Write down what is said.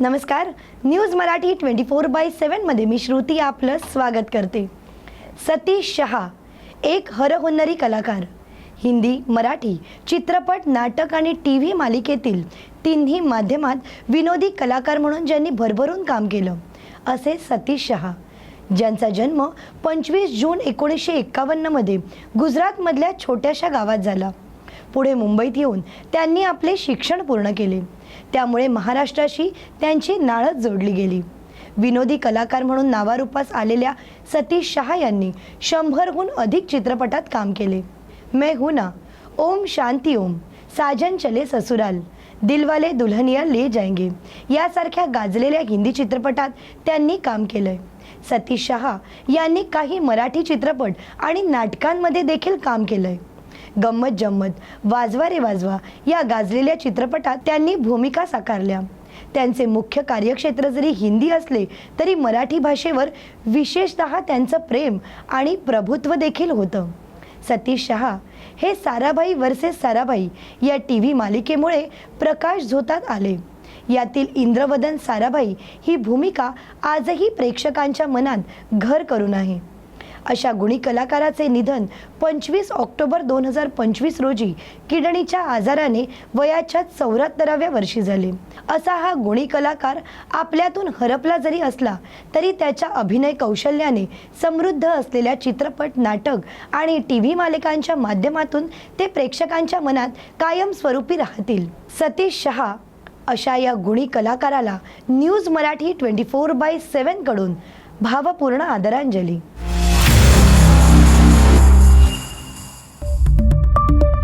नमस्कार. News Marathi twenty four by सेवनमध्ये मी श्रुती आपलं स्वागत करते. सतीश शहा एक हरहुन्नरी कलाकार. हिंदी मराठी चित्रपट नाटक आणि टी व्ही मालिकेतील तिन्ही माध्यमात विनोदी कलाकार म्हणून ज्यांनी भरभरून काम केलं असे सतीश शहा. ज्यांचा जन्म पंचवीस जून एकोणीसशे एक्कावन्नमध्ये गुजरातमधल्या छोट्याशा गावात झाला. पुढे मुंबईत येऊन त्यांनी आपले शिक्षण पूर्ण केले. त्यामुळे महाराष्ट्राशी त्यांची नाळच जोडली गेली. विनोदी कलाकार म्हणून नावारूपास आलेल्या सतीश शहा यांनी शंभरहून अधिक चित्रपटात काम केले. मैं हूं ना. ओम शांती ओम. साजन चले ससुराल. दिलवाले दुल्हनिया ले जाएंगे. यासारख्या गाजलेल्या हिंदी चित्रपटात त्यांनी काम केलंय. सतीश शहा यांनी काही मराठी चित्रपट आणि नाटकांमध्ये देखील काम केलंय. गंमत जम्मत वाजवा रे वाजवा या गाजलेल्या चित्रपटात त्यांनी भूमिका साकारल्या. त्यांचे मुख्य कार्यक्षेत्र जरी हिंदी असले तरी मराठी भाषेवर विशेषतः त्यांचं प्रेम आणि प्रभुत्व देखील होतं. सतीश शहा हे साराभाई वर्सेस साराभाई या टी व्ही मालिकेमुळे प्रकाश झोतात आले. यातील इंद्रवदन साराभाई ही भूमिका आजही प्रेक्षकांच्या मनात घर करून आहे. अशा गुणी कलाकाराचे निधन पंचवीस ऑक्टोबर दोन हजार पंचवीस रोजी किडनीच्या आजाराने वयाच्या चौऱ्याहत्तराव्या वर्षी झाले. असा हा गुणी कलाकार आपल्यातून हरपला जरी असला तरी त्याच्या अभिनय कौशल्याने समृद्ध असलेल्या चित्रपट नाटक आणि टी व्ही मालिकांच्या माध्यमातून ते प्रेक्षकांच्या मनात कायमस्वरूपी राहतील. सतीश शहा अशा या गुणी कलाकाराला news Marathi twenty four by सेवनकडून भावपूर्ण आदरांजली. Bye.